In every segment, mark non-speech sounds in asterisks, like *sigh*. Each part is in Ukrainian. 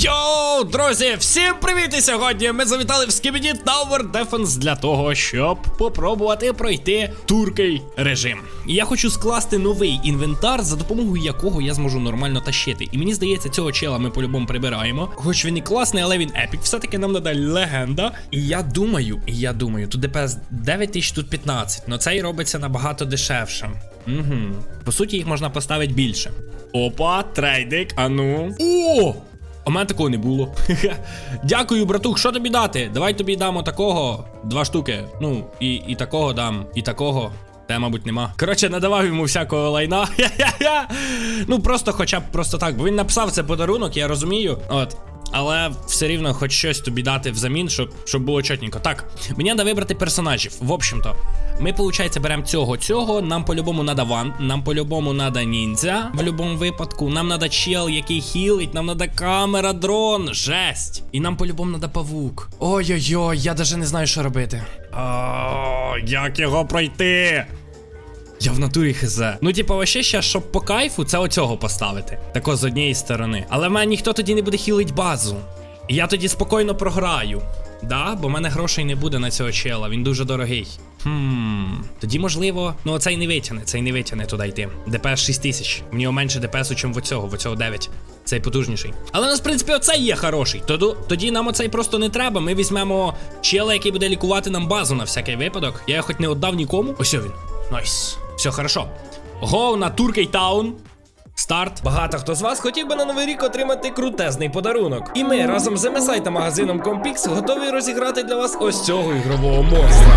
Йоу, друзі, всім привіт! І сьогодні ми завітали в Skibidi Tower Defense для того, щоб попробувати пройти туркий режим. І я хочу скласти новий інвентар, за допомогою якого я зможу нормально тащити. І мені здається, цього чела ми по-любому прибираємо. Хоч він і класний, але він епік. Все-таки нам надає легенда. І я думаю, я думаю, тут ДПС 9000, тут 15. Но цей робиться набагато дешевше. Угу. По суті, їх можна поставити більше. Опа, трейдик, а ну. О! У мене такого не було. *laughs* Дякую, братух. Що тобі дати? Давай тобі дамо такого. Два штуки. Ну, і, і такого дам, і такого. Та, мабуть, нема. Коротше, надавав йому всякого лайна. *laughs* ну, просто хоча б просто так. Бо він написав це подарунок, я розумію. От. Але все рівно хоч щось тобі дати взамін, щоб щоб було чотненько. Так, мені треба вибрати персонажів. В общем-то, ми, виходить, беремо цього, цього. Нам по-любому надо ван, нам по-любому надо ніндзя. В будь-якому випадку. Нам надо чел, який хілить, нам надо камера, дрон. Жесть. І нам по-любому надо павук. Ой-ой-ой, я навіть не знаю, що робити. О, як його пройти? Я в натурі хз. Ну, типу, вообще ще, щоб по кайфу, це оцього поставити. Тако з однієї сторони. Але в мене ніхто тоді не буде хілить базу. І я тоді спокійно програю. Да, бо в мене грошей не буде на цього чела, він дуже дорогий. Хм, тоді можливо, ну оцей не витягне, цей не витягне туди йти. ДПС 6000. В нього менше ДПСу, ніж в оцього, в оцього 9. Цей потужніший. Але у нас, в принципі, оцей є хороший. Тоді, тоді нам оцей просто не треба. Ми візьмемо чела, який буде лікувати нам базу на всякий випадок. Я його хоч не віддав нікому. Ось він. Найс. Все хорошо. Гоу на Туркейтаун. Старт. Багато хто з вас хотів би на новий рік отримати крутезний подарунок. І ми разом з MSI та магазином Compix готові розіграти для вас ось цього ігрового монстра.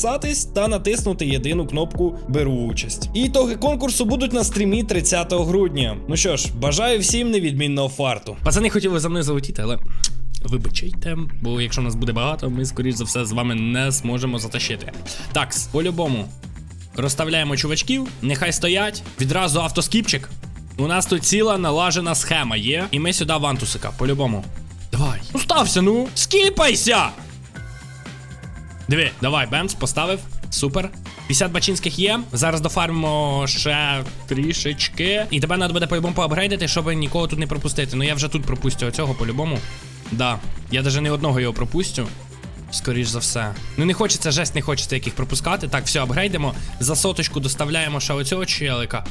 підписатись та натиснути єдину кнопку Беру участь. І ітоги конкурсу будуть на стрімі 30 грудня. Ну що ж, бажаю всім невідмінного фарту. Пацани хотіли за мною залетіти, але. Вибачайте, бо якщо нас буде багато, ми скоріш за все з вами не зможемо затащити. Так, по-любому. Розставляємо чувачків, нехай стоять. Відразу автоскіпчик. У нас тут ціла налажена схема є. І ми сюди вантусика, по-любому. Давай. Ну стався, ну! Скіпайся! Диви, давай, Бенс, поставив. Супер. 50 бачинських є. Зараз дофармимо ще трішечки. І тебе треба буде по-любому поапгрейдити, щоб нікого тут не пропустити. Ну я вже тут пропустю оцього по-любому. Да. Я навіть не одного його пропустю. Скоріш за все. Ну не хочеться, жесть, не хочеться яких пропускати. Так, все, апгрейдимо. За соточку доставляємо ще оцього челика.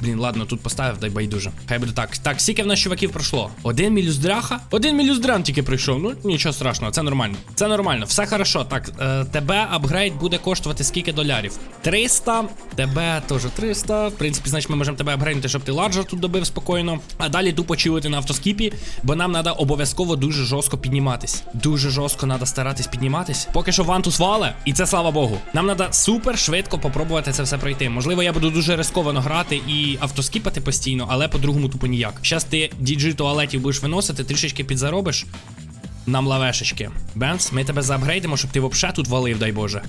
Блін, ладно, тут поставив, дай байдуже. Хай буде так. Так, скільки в нас чуваків пройшло? Один мілюздраха? Один мілюздран тільки прийшов. Ну, нічого страшного, це нормально. Це нормально, все хорошо. Так, е, тебе апгрейд буде коштувати скільки долярів? 300. Тебе теж 300. В принципі, значить, ми можемо тебе апгрейдити, щоб ти ларджер тут добив спокійно. А далі тупо чилити на автоскіпі, бо нам треба обов'язково дуже жорстко підніматись. Дуже жорстко треба старатись підніматись. Поки що вантус вале, і це слава Богу. Нам треба супер швидко попробувати це все пройти. Можливо, я буду дуже рисковано грати і автоскіпати постійно, але по-другому тупо ніяк. Щас ти діджи туалетів будеш виносити, трішечки підзаробиш. Нам лавешечки. Бенс, ми тебе заапгрейдимо, щоб ти взагалі тут валив, дай Боже.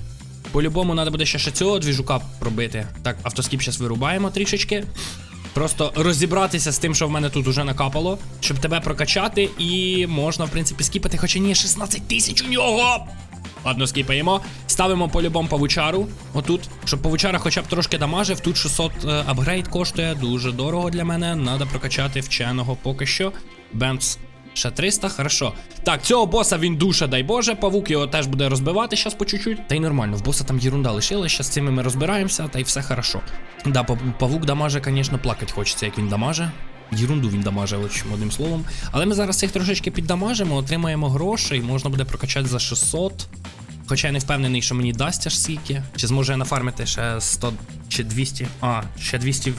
По-любому треба буде ще ще цього двіжука пробити. Так, автоскіп зараз вирубаємо трішечки. Просто розібратися з тим, що в мене тут уже накапало, щоб тебе прокачати, і можна, в принципі, скіпати, хоча ні, 16 тисяч у нього. Ладно, скіпаємо. Ставимо по-любому павучару. Отут. Щоб павучара хоча б трошки дамажив. Тут 600 е, апгрейд коштує дуже дорого для мене. Надо прокачати вченого поки що. Бемц. Ще 300, хорошо. Так, цього боса він душа, дай Боже. Павук його теж буде розбивати зараз по чуть-чуть. Та й нормально, в боса там єрунда лишилась, зараз з цими ми розбираємося, та й все хорошо. Да, павук дамаже, звісно, плакать хочеться, як він дамаже. Єрунду він дамаже, одним словом. Але ми зараз цих трошечки піддамажимо, отримаємо грошей, можна буде прокачати за 600. Хоча я не впевнений, що мені дасть аж стільки. Чи зможу я нафармити ще 100 чи 200. А, ще 200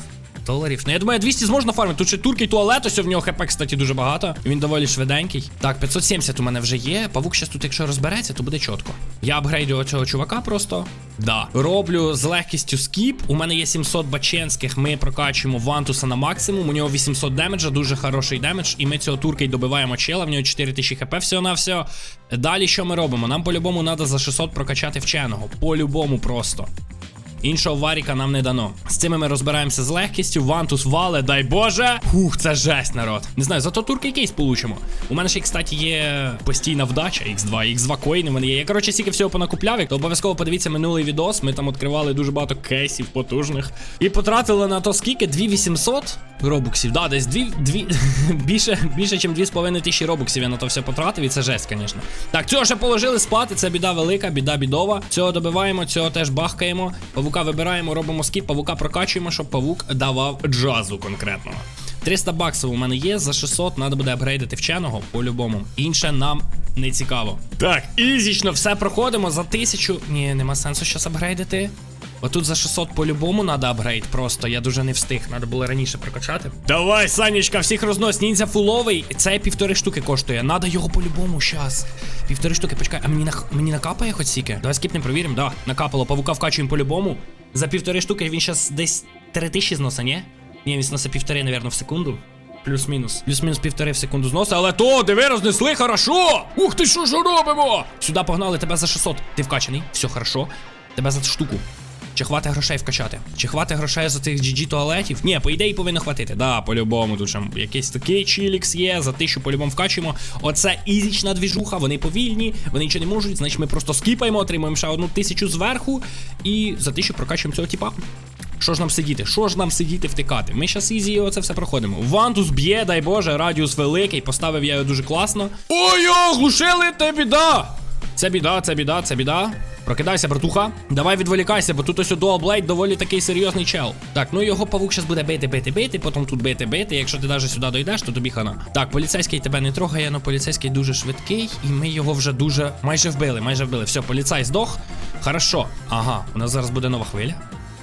доларів. Ну я думаю, 200 зможна фармити. Тут ще туркий туалет, ось в нього хп, кстати, дуже багато. Він доволі швиденький. Так, 570 у мене вже є. Павук щас тут, якщо розбереться, то буде чітко. Я апгрейдю цього чувака просто. Да. Роблю з легкістю скіп. У мене є 700 баченських. Ми прокачуємо Вантуса на максимум. У нього 800 демеджа, дуже хороший демедж. І ми цього турка й добиваємо чела. В нього 4000 хп всього на все. Далі що ми робимо? Нам по-любому треба за 600 прокачати вченого. По-любому просто. Іншого варіка нам не дано. З цими ми розбираємося з легкістю. Вантус вале, дай Боже. Фух, це жесть, народ. Не знаю, зато турки кейс получимо. У мене ще, кстати, є постійна вдача X2, X2 коїни. в мене є. Я коротше стільки всього понакупляв. То обов'язково подивіться минулий відос. Ми там відкривали дуже багато кейсів потужних. І потратили на то скільки? 2800 робоксів. Да, десь дві, дві *laughs* більше, більше, ніж 2,5 тисячі робоксів я на то все потратив. І це жесть, звісно. Так, цього ще положили спати. Це біда велика, біда бідова. Цього добиваємо, цього теж бахкаємо. Павука вибираємо, робимо скіп, павука прокачуємо, щоб павук давав джазу конкретного. 300 баксів у мене є, за 600 треба буде апгрейдити вченого по-любому. Інше нам не цікаво. Так, ізічно все проходимо за 1000. Ні, нема сенсу щас апгрейдити. Отут за 600 по-любому надо апгрейд, просто я дуже не встиг, треба було раніше прокачати. Давай, Санечка, всіх рознос, ніндзя фуловий. Це півтори штуки коштує. Надо його по-любому щас. Півтори штуки, почекай, а мені на мені накапає хоч сіки? Давай скіпнем, провіримо, да, накапало, павука вкачуємо по-любому. За півтори штуки він зараз десь 3000 зноса, ні? Ні, він зносить півтори, напевно, в секунду. Плюс-мінус. Плюс-мінус півтори в секунду зноса, але то, диви, рознесли, хорошо! Ух ти, що ж робимо? Сюди погнали тебе за 600. Ти вкачаний, все хорошо. Тебе за штуку. Чи хватить грошей вкачати? Чи хватить грошей за тих GG туалетів? Ні, по ідеї повинно хватити. Да, по-любому, тут ще якийсь такий чілікс є, за тисячу по-любому вкачуємо. Оце ізічна двіжуха, вони повільні, вони нічого не можуть, значить ми просто скіпаємо, отримуємо ще одну тисячу зверху і за тисячу прокачуємо цього типа. Що ж нам сидіти? Що ж нам сидіти втикати? Ми щас ізі оце все проходимо. Вантус б'є, дай Боже, радіус великий, поставив я його дуже класно. Ой, оглушили, це біда! Це біда, це біда, це біда. Прокидайся, братуха. Давай відволікайся, бо тут ось Dual доволі такий серйозний чел. Так, ну його павук зараз буде бити, бити, бити, потім тут бити, бити. Якщо ти навіть сюди дойдеш, то тобі хана. Так, поліцейський тебе не трогає, але поліцейський дуже швидкий, і ми його вже дуже майже вбили, майже вбили. Все, поліцай здох. Хорошо. Ага, у нас зараз буде нова хвиля.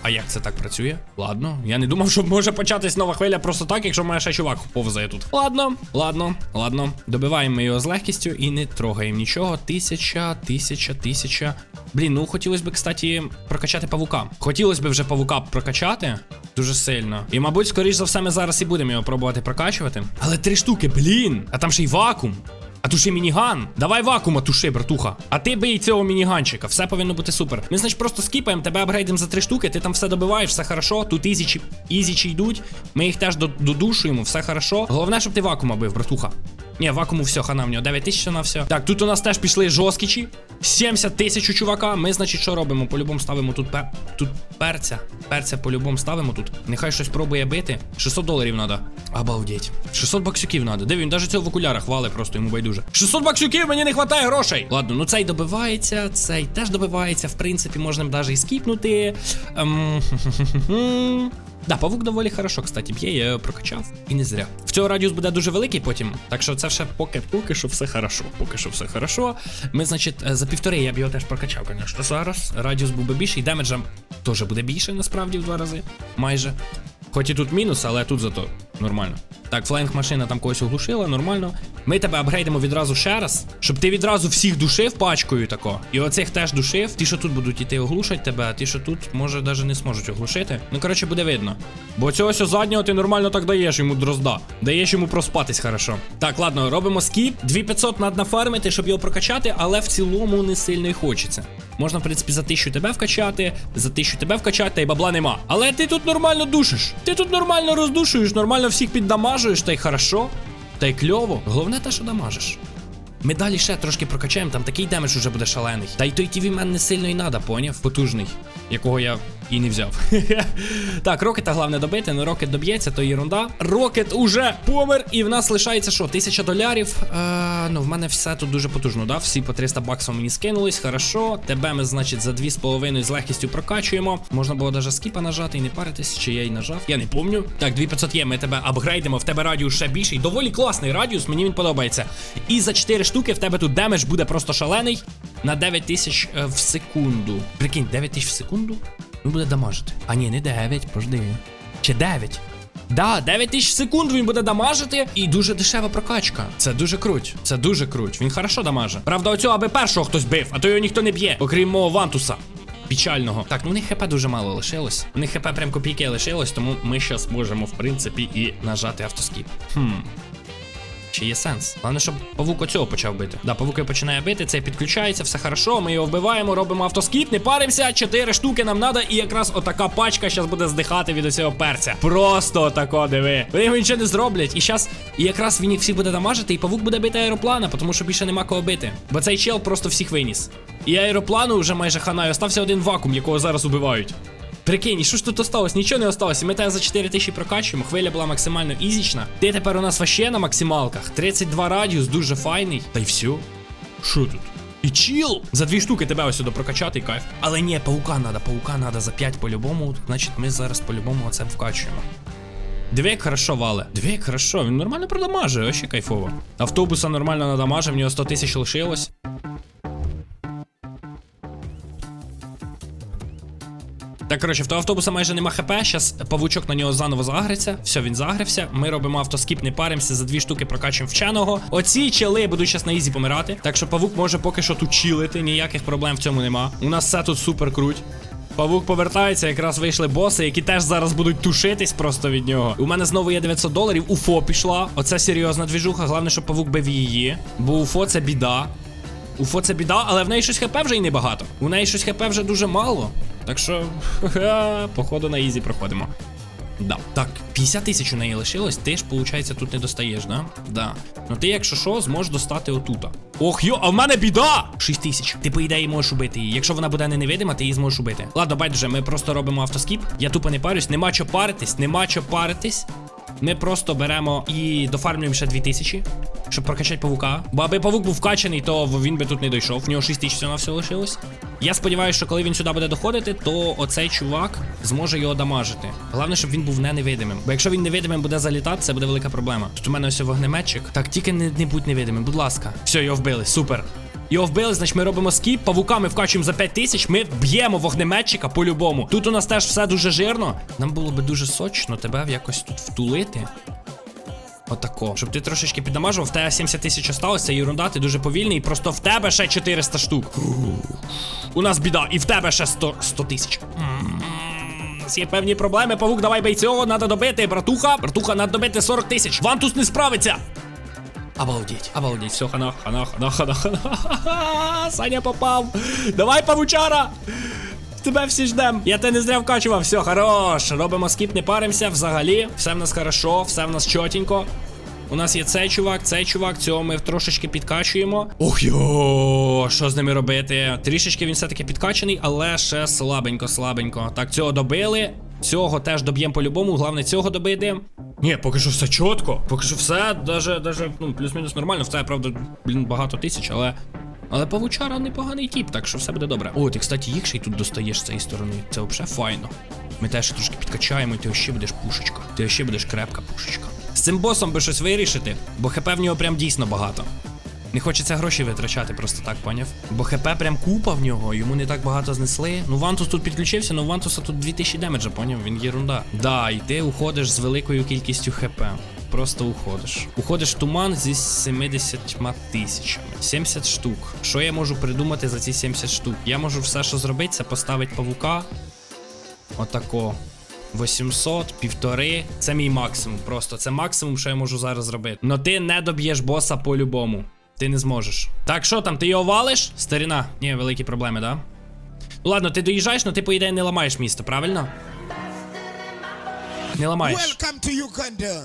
А як це так працює? Ладно, я не думав, що може початись нова хвиля просто так, якщо мене ще чувак повзає тут. Ладно, ладно, ладно. Добиваємо його з легкістю і не трогаємо нічого. Тисяча, тисяча, тисяча. Блін, ну хотілося б, кстати, прокачати павука. Хотілося б вже павука прокачати дуже сильно. І, мабуть, скоріш за все, ми зараз і будемо його пробувати прокачувати. Але три штуки, блін. А там ще й вакуум. А туши мініган. Давай вакуума туши, братуха. А ти бий цього мініганчика. Все повинно бути супер. Ми, значить, просто скіпаємо, тебе апгрейдимо за три штуки, ти там все добиваєш, все хорошо. Тут ізічі, ізічі йдуть. Ми їх теж додушуємо, все хорошо. Головне, щоб ти вакуума бив, братуха. Ні, вакууму все, хана в нього 9 тисяч на все. Так, тут у нас теж пішли жорсткічі. 70 тисяч у чувака. Ми, значить, що робимо? По-любому ставимо тут пер... тут перця. Перця по-любому ставимо тут. Нехай щось пробує бити. 600 доларів треба. Обалдеть. 600 баксюків треба. Де він? Навіть цього в окулярах вали, просто йому байдуже. 600 баксюків, мені не вистачає грошей. Ладно, ну цей добивається, цей теж добивається. В принципі, можна навіть і скіпнути. Ем... *laughs* Да, павук доволі хорошо, кстати, б'є, я його прокачав. І не зря. В цього радіус буде дуже великий потім. Так що це все поки, поки що все хорошо. Поки що все хорошо. Ми, значить, е, за півтори я б його теж прокачав, звісно. Зараз радіус був би більший, демеджа теж буде більше, насправді, в два рази. Майже. Хоч і тут мінус, але тут зато нормально. Так, флайнг машина там когось оглушила, нормально. Ми тебе апгрейдимо відразу ще раз, щоб ти відразу всіх душив пачкою тако. І оцих теж душив. Ті, що тут будуть іти оглушать тебе, а ті, що тут, може, навіть не зможуть оглушити. Ну, коротше, буде видно. Бо цього ось заднього ти нормально так даєш йому дрозда. Даєш йому проспатись хорошо. Так, ладно, робимо скіп. 2500 надо нафармити, щоб його прокачати, але в цілому не сильно й хочеться. Можна, в принципі, за 1000 тебе вкачати, за 1000 тебе вкачати, та й бабла нема. Але ти тут нормально душиш. Ти тут нормально роздушуєш, нормально всіх піддамажуєш, та й хорошо, та й кльово. Головне те, що дамажиш. Ми далі ще трошки прокачаємо, там такий демедж уже буде шалений. Та й той TV мен не сильно й надо, поняв? Потужний, якого я і не взяв. *laughs* так, рокета головне добити, але рокет доб'ється, то єрунда. Рокет уже помер, і в нас лишається що? 1000 долярів. Е, ну, в мене все тут дуже потужно, да? Всі по 300 баксів мені скинулись, хорошо. Тебе ми, значить, за 2,5 з легкістю прокачуємо. Можна було навіть скіпа нажати і не паритись, чи я й нажав. Я не помню. Так, 2500 є, ми тебе апгрейдимо, в тебе радіус ще більший. Доволі класний радіус, мені він подобається. І за 4 штуки в тебе тут демедж буде просто шалений на 9000 е, в секунду. Прикинь, 9000 в секунду? Він буде дамажити. А ні, не 9, пожди. Чи 9? Да, 9 тисяч в секунду він буде дамажити, і дуже дешева прокачка. Це дуже круть. Це дуже круть. Він хорошо дамаже. Правда, оцього аби першого хтось бив, а то його ніхто не б'є, окрім мого Вантуса. Печального. Так, ну у них хп дуже мало лишилось. У них хп прям копійки лишилось, тому ми зараз можемо, в принципі, і нажати автоскіп. Хм. Чи є сенс? Головне, щоб павук оцього почав бити. Да, павук починає бити, цей підключається, все хорошо. Ми його вбиваємо, робимо автоскіп, не паримося. Чотири штуки нам треба, і якраз отака пачка зараз буде здихати від оцього перця. Просто отако, диви. Вони його нічого не зроблять. І зараз, і якраз він їх всіх буде дамажити, і павук буде бити аероплана, тому що більше нема кого бити. Бо цей чел просто всіх виніс. І аероплану вже майже ханаю. Остався один вакуум, якого зараз убивають. Прикинь, і що ж тут осталось? Нічого не осталось. Ми тебе за 4 тисячі прокачуємо. Хвиля була максимально ізічна. Ти тепер у нас вообще на максималках. 32 радіус, дуже файний. Та й все. Що тут? І чіл! За дві штуки тебе ось сюди прокачати і кайф. Але ні, паука надо, паука надо за 5 по-любому. Значить, ми зараз по-любому оце вкачуємо. Диви, як хорошо вале. Диви, як хорошо, він нормально продамажує, вообще кайфово. Автобуса нормально надамажив, в нього 100 тисяч лишилось. Коротше, в того автобуса майже нема хп. Щас павучок на нього заново загриться. Все, він загрився. Ми робимо автоскіп, не паримося, за дві штуки прокачуємо вченого. Оці чели будуть щас на ізі помирати. Так що павук може поки що тут чилити, ніяких проблем в цьому нема. У нас все тут супер круть. Павук повертається, якраз вийшли боси, які теж зараз будуть тушитись просто від нього. У мене знову є 900 доларів. Уфо пішла. Оце серйозна двіжуха. Головне, щоб павук бив її. Бо Уфо це біда. Уфо це біда, але в неї щось хп вже й небагато. У неї щось хп вже дуже мало. Так що, ха-ха, походу на ізі проходимо. Да. Так, 50 тисяч у неї лишилось, ти ж, виходить, тут не достаєш, да? Да. Ну ти, якщо що, зможеш достати отута. Ох, йо, а в мене біда! 6 тисяч. Ти, по ідеї, можеш убити її. Якщо вона буде не невидима, ти її зможеш убити. Ладно, байдуже, ми просто робимо автоскіп. Я тупо не парюсь, нема чо паритись, нема чо паритись. Ми просто беремо і дофармлюємо ще 2000, щоб прокачати павука. Бо аби павук був вкачаний, то він би тут не дійшов. В нього 6 тисяч всього лишилось. Я сподіваюся, що коли він сюди буде доходити, то оцей чувак зможе його дамажити. Головне, щоб він був не невидимим. Бо якщо він невидимим буде залітати, це буде велика проблема. Тут у мене ось вогнеметчик. Так, тільки не, не будь невидимим, будь ласка. Все, його вбили, супер. Його вбили, значить ми робимо скіп, павуками вкачуємо за 5 тисяч, ми б'ємо вогнеметчика по-любому. Тут у нас теж все дуже жирно. Нам було би дуже сочно тебе якось тут втулити. Отако. Щоб ти трошечки піддамажував, в тебе 70 тисяч осталось, це ерунда, ти дуже повільний, просто в тебе ще 400 штук. У нас біда, і в тебе ще 100 100 тисяч. Є певні проблеми. Павук, давай бей цього, надо добити, братуха. Братуха, надо добити 40 тисяч. Вантус не справиться. Обалдеть, обалдеть, все, хана, хана, хана, хана, хана. *laughs* Саня попав. Давай, павучара. Тебе всі ждем. Я тебе не зря вкачував. Все, хорош. Робимо скіп, не паримося. Взагалі, все в нас хорошо, все в нас чотенько. У нас є цей чувак, цей чувак, цього ми трошечки підкачуємо. Ох йо, що з ними робити? Трішечки він все-таки підкачаний, але ще слабенько, слабенько. Так, цього добили. Цього теж доб'ємо по-любому. Головне цього добити. Ні, поки що все чітко. Поки що все, даже, даже, ну, плюс-мінус нормально. Все, правда, блін, багато тисяч, але. Але павучара непоганий тіп, так що все буде добре. О, ти, кстати, їх ще й тут достаєш з цієї сторони. Це взагалі файно. Ми теж трошки підкачаємо, і ти ще будеш пушечка. Ти ще будеш крепка пушечка. З цим босом би щось вирішити, бо хп в нього прям дійсно багато. Не хочеться гроші витрачати просто так, поняв? Бо хп прям купа в нього, йому не так багато знесли. Ну Вантус тут підключився, ну Вантуса тут 2000 демеджа, поняв? Він єрунда. Да, і ти уходиш з великою кількістю хп. просто уходиш. Уходиш в туман зі 70 тисячами. 70 штук. Що я можу придумати за ці 70 штук? Я можу все, що зробити, це поставити павука. Отако. 800, півтори. Це мій максимум. Просто це максимум, що я можу зараз зробити. Но ти не доб'єш боса по-любому. Ти не зможеш. Так, що там, ти його валиш? Старіна. Ні, великі проблеми, да? Ну ладно, ти доїжджаєш, але ти, по ідеї, не ламаєш місто, правильно? Не ламаєш. Welcome to Uganda.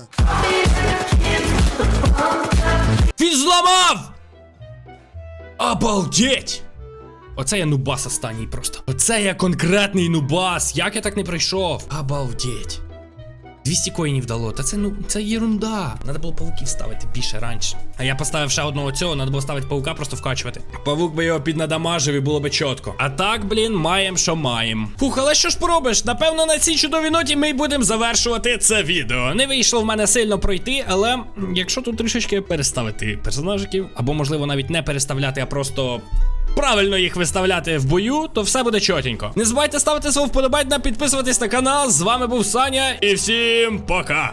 Він зламав! Обалдеть! Оце я нубас останній просто. Оце я конкретний нубас. Як я так не пройшов? Обалдеть. 200 коїнів дало. Та це ну це єрунда. Надо було павуків ставити більше раніше. А я поставив ще одного цього, надо було ставити павука, просто вкачувати. Павук би його піднадамажив і було би чітко. А так, блін, маєм, що маєм. Фух, але що ж поробиш? Напевно, на цій чудовій ноті ми й будемо завершувати це відео. Не вийшло в мене сильно пройти, але якщо тут трішечки переставити персонажиків, або можливо навіть не переставляти, а просто правильно їх виставляти в бою, то все буде чотенько. Не забувайте ставити свого вподобання, підписуватись на канал. З вами був Саня, і всім пока.